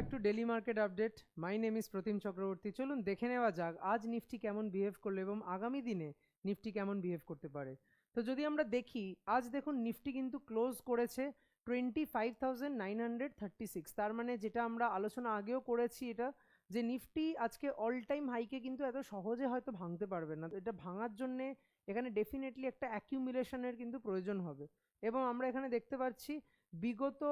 Back to daily market update my name is Pratim Chakraborty চলুন দেখে নেওয়া যাক, আজ নিফটি কেমন বিহেভ করল এবং আগামী দিনে নিফটি কেমন বিহেভ করতে পারে। তো যদি আমরা দেখি, আজ দেখুন নিফটি কিন্তু ক্লোজ করেছে twenty five thousand nine hundred thirty six তার মানে যেটা আমরা আলোচনা আগেও করেছি এটা, যে নিফটি আজকে অল টাইম হাইকে কিন্তু এত সহজে হয়তো ভাঙতে পারবে না। এটা ভাঙার জন্যে এখানে ডেফিনেটলি একটা অ্যাকিউমিলেশনের কিন্তু প্রয়োজন হবে। এবং আমরা এখানে দেখতে পাচ্ছি, বিগত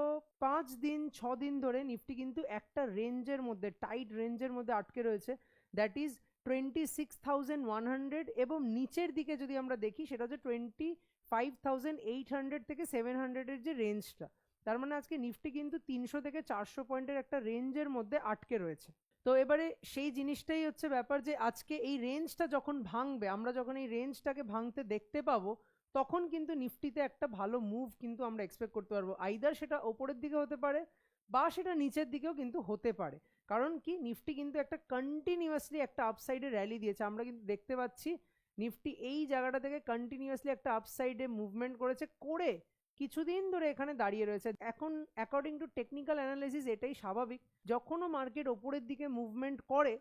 পাঁচ দিন, ছ দিন ধরে নিফটি কিন্তু একটা রেঞ্জের মধ্যে টাইট রেঞ্জের মধ্যে আটকে রয়েছে। That is twenty six thousand one hundred এবং নিচের দিকে যদি আমরা দেখি, সেটা হচ্ছে twenty five thousand eight hundred থেকে সেভেন হান্ড্রেডের যে রেঞ্জটা তার মানে আজকে নিফটি কিন্তু তিনশো থেকে চারশো পয়েন্টের একটা রেঞ্জের মধ্যে আটকে রয়েছে। তো এবারে সেই জিনিসটাই হচ্ছে ব্যাপার যে, আজকে এই রেঞ্জটা যখন ভাঙবে, আমরা যখন এই রেঞ্জটাকে ভাঙতে দেখতে পাবো, তখন কিন্তু নিফটিতে একটা ভালো মুভ কিন্তু আমরা এক্সপেক্ট করতে পারব। আইদার সেটা ওপরের দিকে হতে পারে বা সেটা নিচের দিকেও কিন্তু হতে পারে। কারণ কি? নিফটি কিন্তু একটা কন্টিনিউয়াসলি একটা আপসাইডে র্যালি দিয়েছে। আমরা কিন্তু দেখতে পাচ্ছি, নিফটি এই জায়গাটা থেকে কন্টিনিউয়াসলি একটা আপসাইডে মুভমেন্ট করেছে, করে কিছুদিন ধরে এখানে দাঁড়িয়ে রয়েছে। এখন অ্যাকর্ডিং টু টেকনিক্যাল অ্যানালাইসিস এটাই স্বাভাবিক। যখনও মার্কেট ওপরের দিকে মুভমেন্ট করে,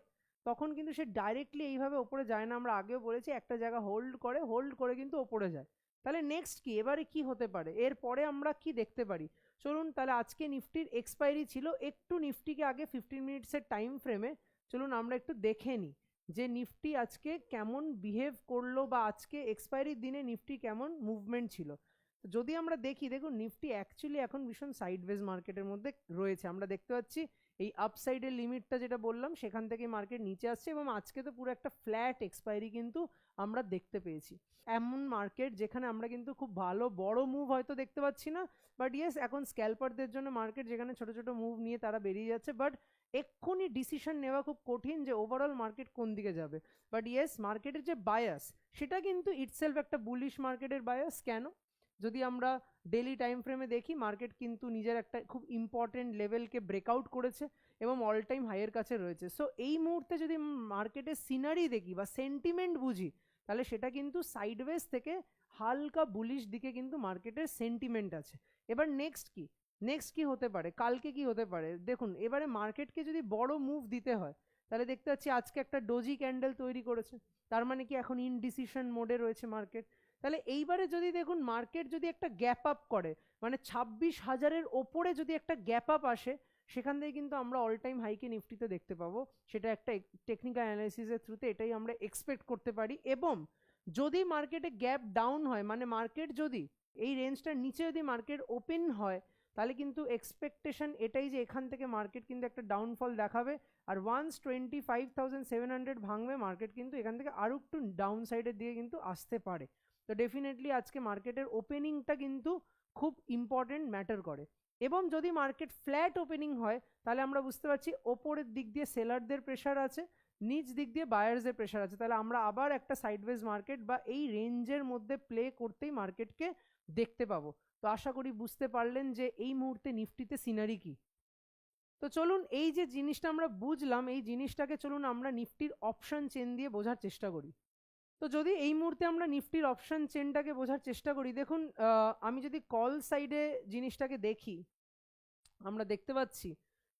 তখন কিন্তু সে ডাইরেক্টলি এইভাবে ওপরে যায় না। আমরা আগেও বলেছি, একটা জায়গা হোল্ড করে হোল্ড করে কিন্তু ওপরে যায়। তাহলে নেক্সট কি? এবারে কি হতে পারে? এরপরে আমরা কি দেখতে পারি? চলুন তাহলে আজকে নিফটির এক্সপায়ারি ছিল একটু নিফটিকে আগে ফিফটিন মিনিটসের টাইম ফ্রেমে চলুন আমরা একটু দেখে নিই যে নিফটি আজকে কেমন বিহেভ করল বা আজকে এক্সপায়ারির দিনে নিফটি কেমন মুভমেন্ট ছিল। যদি আমরা দেখি, দেখুন নিফটি অ্যাকচুয়ালি এখন ভীষণ সাইডওয়েজ মার্কেটের মধ্যে রয়েছে। আমরা দেখতে পাচ্ছি এই আপসাইডের লিমিটটা যেটা বললাম, সেখান থেকে মার্কেট নিচে আসছে এবং আজকে তো পুরো একটা ফ্ল্যাট এক্সপায়ারি কিন্তু আমরা দেখতে পেয়েছি। এমন মার্কেট যেখানে আমরা কিন্তু খুব ভালো, বড় মুভ হয়তো দেখতে পাচ্ছি না বাট ইয়েস এখন স্ক্যালপারদের জন্য মার্কেট যেখানে ছোট ছোট মুভ নিয়ে তারা বেরিয়ে যাচ্ছে বাট এক্ষুনি ডিসিশন নেওয়া খুব কঠিন যে ওভারঅল মার্কেট কোন দিকে যাবে। বাট ইয়েস মার্কেটের যে বায়াস সেটা কিন্তু ইটসেলফ একটা বুলিশ মার্কেটের বায়াস কেন? যদি আমরা ডেলি টাইম ফ্রেমে দেখি মার্কেট কিন্তু নিজের একটা খুব ইম্পর্টেন্ট লেভেলকে ব্রেকআউট করেছে এবং অল টাইম হাইয়ের কাছে রয়েছে। সো এই মুহূর্তে যদি মার্কেটের সিনারি দেখি বা সেন্টিমেন্ট বুঝি, তাহলে সেটা কিন্তু সাইডওয়েজ থেকে হালকা বুলিশ দিকে কিন্তু মার্কেটের সেন্টিমেন্ট আছে। এবার নেক্সট কি? নেক্সট কি হতে পারে? কালকে কি হতে পারে? দেখুন, এবারে মার্কেটকে যদি বড় মুভ দিতে হয়, তাহলে দেখতে পাচ্ছি আজকে একটা ডোজি ক্যান্ডেল তৈরি করেছে। তার মানে কি এখন ইনডিসিশন মোডে রয়েছে মার্কেট তাহলে এইবারে যদি দেখুন মার্কেট যদি একটা গ্যাপ আপ করে মানে ছাব্বিশ হাজারের ওপরে যদি একটা গ্যাপ আপ আসে, সেখান থেকে কিন্তু আমরা অল টাইম হাইকে নিফটিতে দেখতে পাবো। সেটা একটা টেকনিক্যাল অ্যানালাইসিসের থ্রুতে এটাই আমরা এক্সপেক্ট করতে পারি। এবং যদি মার্কেটে গ্যাপ ডাউন হয় মানে মার্কেট যদি এই রেঞ্জটার নিচে যদি মার্কেট ওপেন হয়, তাহলে কিন্তু এক্সপেকটেশন এটাই যে এখান থেকে মার্কেট কিন্তু একটা ডাউনফল দেখাবে। আর once twenty five thousand seven hundred ভাঙবে মার্কেট কিন্তু এখান থেকে আরও একটু ডাউন সাইডের দিকে কিন্তু আসতে পারে। তো ডেফিনেটলি আজকে মার্কেটের ওপেনিংটা কিন্তু খুব ইম্পর্টেন্ট ম্যাটার করে। এবং যদি মার্কেট ফ্ল্যাট ওপেনিং হয়, তাহলে আমরা বুঝতে পারছি ওপরের দিক দিয়ে সেলারদের প্রেশার আছে, নিচ দিক দিয়ে বায়ার্সদের প্রেশার আছে। তাহলে আমরা আবার একটা সাইডওয়েজ মার্কেট বা এই রেঞ্জের মধ্যে প্লে করতেই মার্কেটকে দেখতে পাবো। তো আশা করি বুঝতে পারলেন যে এই মুহূর্তে নিফটিতে সিনারি কি। তো চলুন এই যে জিনিসটা আমরা বুঝলাম, এই জিনিসটাকে চলুন আমরা নিফটির অপশন চেন দিয়ে বোঝার চেষ্টা করি। তো যদি এই মুহূর্তে আমরা নিফটির অপশন চেনটাকে বোঝার চেষ্টা করি, দেখুন আমি যদি কল সাইডে জিনিসটাকে দেখি, আমরা দেখতে পাচ্ছি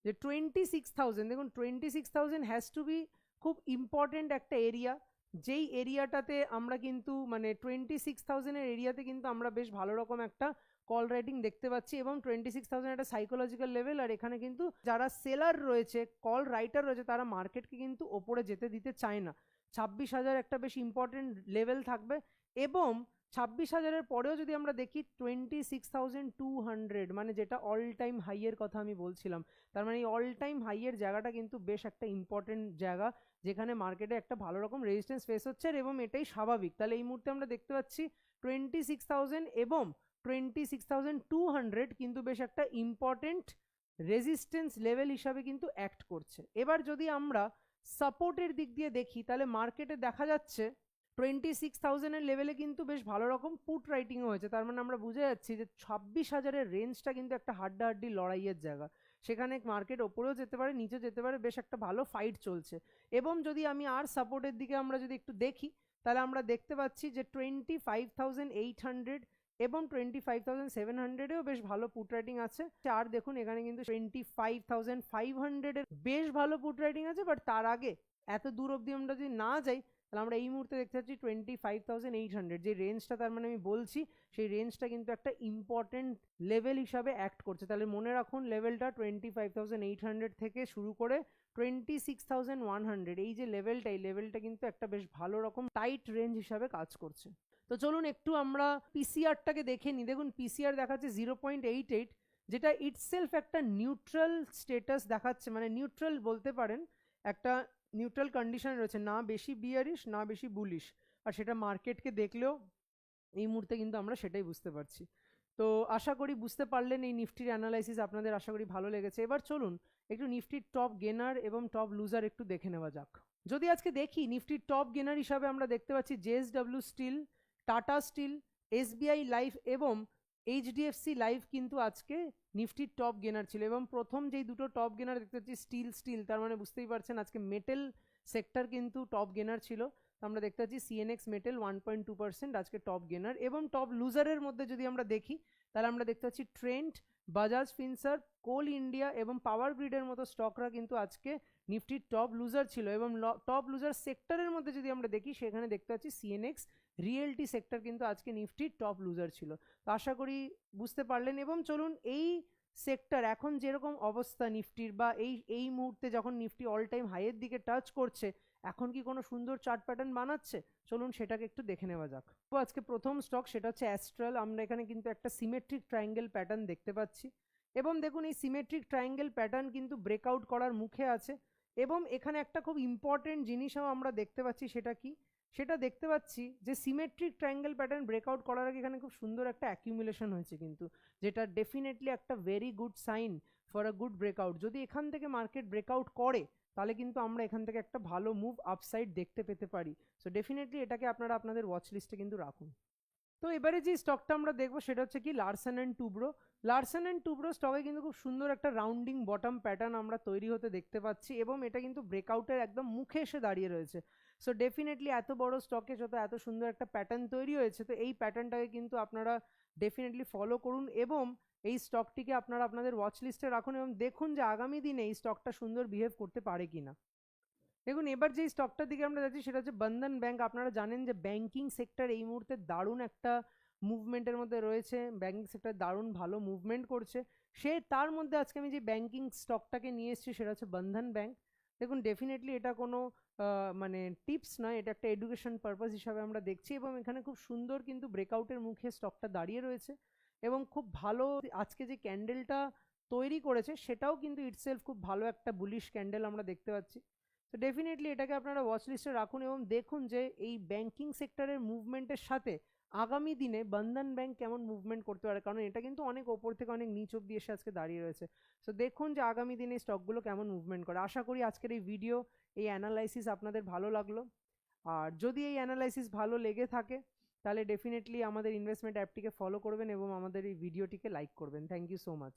যে টোয়েন্টি সিক্স থাউজেন্ড দেখুন twenty six thousand has to be খুব ইম্পর্টেন্ট একটা এরিয়া যেই এরিয়াটাতে আমরা কিন্তু মানে টোয়েন্টি সিক্স থাউজেন্ডের এরিয়াতে কিন্তু আমরা বেশ ভালো রকম একটা কল রাইটিং দেখতে পাচ্ছি এবং টোয়েন্টি সিক্স থাউজেন্ড একটা সাইকোলজিক্যাল লেভেল আর এখানে কিন্তু যারা সেলার রয়েছে কল রাইটার রয়েছে, তারা মার্কেটকে কিন্তু ওপরে যেতে দিতে চায় না। ছাব্বিশ হাজার একটা বেশ ইম্পর্টেন্ট লেভেল থাকবে এবং ছাব্বিশ হাজারের পরেও যদি আমরা দেখি twenty six thousand two hundred মানে যেটা অল টাইম হাইয়ের কথা আমি বলছিলাম, তার মানে এই অল টাইম হাইয়ের জায়গাটা কিন্তু বেশ একটা ইম্পর্টেন্ট জায়গা, যেখানে মার্কেটে একটা ভালো রকম রেজিস্ট্যান্স ফেস হচ্ছে এবং এটাই স্বাভাবিক। তাহলে এই মুহূর্তে আমরা দেখতে পাচ্ছি টোয়েন্টি সিক্স থাউজেন্ড এবং twenty six thousand two hundred কিন্তু বেশ একটা ইম্পর্টেন্ট রেজিস্ট্যান্স লেভেল হিসাবে কিন্তু অ্যাক্ট করছে। এবার যদি আমরা সাপোর্টের দিক দিয়ে দেখি, তাহলে মার্কেটে দেখা যাচ্ছে টোয়েন্টি সিক্স থাউজেন্ডের লেভেলে কিন্তু বেশ ভালো রকম পুট রাইটিংও হয়েছে। তার মানে আমরা বুঝে যাচ্ছি যে ছাব্বিশ হাজারের রেঞ্জটা কিন্তু একটা হাড্ডাহাড্ডি লড়াইয়ের জায়গা। সেখানে মার্কেট ওপরেও যেতে পারে, নিচে যেতে পারে, বেশ একটা ভালো ফাইট চলছে। এবং যদি আমি আর সাপোর্টের দিকে আমরা যদি একটু দেখি, তাহলে আমরা দেখতে পাচ্ছি যে twenty five thousand eight hundred এবং টোয়েন্টি ফাইভ থাউজেন্ড সেভেন হান্ড্রেডেও বেশ ভালো পুট রাইটিং আছে। আর দেখুন, এখানে কিন্তু টোয়েন্টি ফাইভ থাউজেন্ড ফাইভ হান্ড্রেডের বেশ ভালো পুট রাইটিং আছে বাট তার আগে এত দূর অবধি আমরা যদি না যাই, তাহলে আমরা এই মুহূর্তে দেখতে পাচ্ছি twenty five thousand eight hundred যে রেঞ্জটা তার মানে আমি বলছি, সেই রেঞ্জটা কিন্তু একটা ইম্পর্টেন্ট লেভেল হিসাবে অ্যাক্ট করছে। তাহলে মনে রাখুন লেভেলটা twenty five thousand eight hundred থেকে শুরু করে twenty six thousand one hundred এই যে লেভেলটা এই লেভেলটা কিন্তু একটা বেশ ভালো রকম টাইট রেঞ্জ হিসাবে কাজ করছে। তো চলুন একটু আমরা পিসিআরটাকে দেখে নিই। দেখুন পিসিআর দেখাচ্ছে জিরো পয়েন্ট এইট এইট যেটা ইটসেলফ একটা নিউট্রাল স্টেটাস দেখাচ্ছে মানে নিউট্রাল বলতে পারেন, একটা নিউট্রাল কন্ডিশন রয়েছে, না বেশি বিয়ারিশ না বেশি বুলিশ আর সেটা মার্কেটকে দেখলেও এই মুহূর্তে কিন্তু আমরা সেটাই বুঝতে পারছি। তো আশা করি বুঝতে পারলেন এই নিফটির অ্যানালাইসিস আপনাদের আশা করি ভালো লেগেছে। এবার চলুন একটু নিফটির টপ গেনার এবং টপ লুজার একটু দেখে নেওয়া যাক। যদি আজকে দেখি, নিফটির টপ গেনার হিসাবে আমরা দেখতে পাচ্ছি JSW steel Tata steel SBI life এবং এইচডিএফসি লাইফ কিন্তু আজকে নিফটির টপ গেনার ছিল এবং প্রথম যেই দুটো টপ গেনার দেখতে পাচ্ছি স্টিল স্টিল তার মানে বুঝতেই পারছেন আজকে মেটেল সেক্টর কিন্তু টপ গেনার ছিল। আমরা দেখতে পাচ্ছি CNX metal one point two percent আজকে টপ গেনার এবং টপ লুজারের মধ্যে যদি আমরা দেখি, তাহলে আমরা দেখতে পাচ্ছি Trent Bajaj Finserv Coal India এবং পাওয়ার গ্রিডের মতো স্টকরা কিন্তু আজকে নিফটির টপ লুজার ছিল এবং টপ লুজার সেক্টরের মধ্যে যদি আমরা দেখি, সেখানে দেখতে পাচ্ছি সিএনএক্স রিয়েলটি সেক্টর কিন্তু আজকে নিফটির টপ লুজার ছিল। তো আশা করি বুঝতে পারলেন এবং চলুন এই সেক্টর এখন যেরকম অবস্থা নিফটির বা এই এই মুহূর্তে যখন নিফটি অল টাইম হাইয়ের দিকে টাচ করছে, এখন কি কোনো সুন্দর চার্ট প্যাটার্ন বানাচ্ছে? চলুন সেটাকে একটু দেখে নেওয়া যাক। তো আজকে প্রথম স্টক সেটা হচ্ছে অ্যাস্ট্রাল আমরা এখানে কিন্তু একটা সিমেট্রিক ট্রায়াঙ্গেল প্যাটার্ন দেখতে পাচ্ছি। এবং দেখুন এই সিমেট্রিক ট্রায়াঙ্গেল প্যাটার্ন কিন্তু ব্রেকআউট করার মুখে আছে। এবং এখানে একটা খুব ইম্পর্টেন্ট জিনিসও আমরা দেখতে পাচ্ছি সেটা কি? সেটা দেখতে পাচ্ছি যে সিমেট্রিক ট্রায়াঙ্গেল প্যাটার্ন ব্রেকআউট করার আগে এখানে খুব সুন্দর একটা অ্যাকিউমুলেশন হয়েছে কিন্তু, যেটা ডেফিনেটলি একটা very good sign for a good breakout যদি এখান থেকে মার্কেট ব্রেকআউট করে, তাহলে কিন্তু আমরা এখান থেকে একটা ভালো মুভ আপসাইড দেখতে পেতে পারি। সো ডেফিনেটলি এটাকে আপনারা আপনাদের ওয়াচ লিস্টে কিন্তু রাখুন। তো এবারে যে স্টকটা আমরা দেখব সেটা হচ্ছে কি Larsen and Toubro Larsen and Toubro স্টকে কিন্তু খুব সুন্দর একটা রাউন্ডিং বটম প্যাটার্ন আমরা তৈরি হতে দেখতে পাচ্ছি এবং এটা কিন্তু ব্রেকআউটের একদম মুখে এসে দাঁড়িয়ে রয়েছে। সো ডেফিনেটলি এত বড় স্টকে যত এত সুন্দর একটা প্যাটার্ন তৈরি হয়েছে, তো এই প্যাটার্নটাকে কিন্তু আপনারা ডেফিনেটলি ফলো করুন এবং এই স্টকটিকে আপনারা আপনাদের ওয়াচ লিস্টে রাখুন এবং দেখুন যে আগামী দিনে এই স্টকটা সুন্দর বিহেভ করতে পারে কিনা। দেখুন, এবার যে স্টকটার দিকে আমরা যাচ্ছি সেটা হচ্ছে বন্ধন ব্যাংক আপনারা জানেন যে ব্যাংকিং সেক্টর এই মুহূর্তে দারুণ একটা মুভমেন্টের মধ্যে রয়েছে। ব্যাংকিং সেক্টর দারুণ ভালো মুভমেন্ট করছে। সে, তার মধ্যে আজকে আমি যে ব্যাংকিং স্টকটাকে নিয়ে এসেছি সেটা হচ্ছে বন্ধন ব্যাংক দেখুন ডেফিনেটলি এটা কোনো মানে টিপস নয়, এটা একটা এডুকেশন পারপাস হিসাবে আমরা দেখছি এবং এখানে খুব সুন্দর কিন্তু ব্রেকআউটের মুখে স্টকটা দাঁড়িয়ে রয়েছে এবং খুব ভালো আজকে যে ক্যান্ডেলটা তৈরি করেছে সেটাও কিন্তু ইটসেলফ খুব ভালো একটা বুলিশ ক্যান্ডেল আমরা দেখতে পাচ্ছি। তো ডেফিনেটলি এটাকে আপনারা ওয়াচ লিস্টে রাখুন এবং দেখুন যে এই ব্যাংকিং সেক্টরের মুভমেন্টের সাথে আগামী দিনে বন্ধন ব্যাংক কেমন মুভমেন্ট করতে পারে? কারণ এটা কিন্তু অনেক ওপর থেকে অনেক নিচ অব্দি এসে আজকে দাঁড়িয়ে রয়েছে। সো দেখুন যে আগামী দিনে স্টকগুলো কেমন মুভমেন্ট করে। আশা করি আজকের এই ভিডিও এই অ্যানালাইসিস আপনাদের ভালো লাগল। আর যদি এই অ্যানালাইসিস ভালো লেগে থাকে, তাহলে ডেফিনেটলি আমাদের ইনভেস্টমেন্ট অ্যাপটিকে ফলো করবেন এবং আমাদের এই ভিডিওটিকে লাইক করবেন। Thank you so much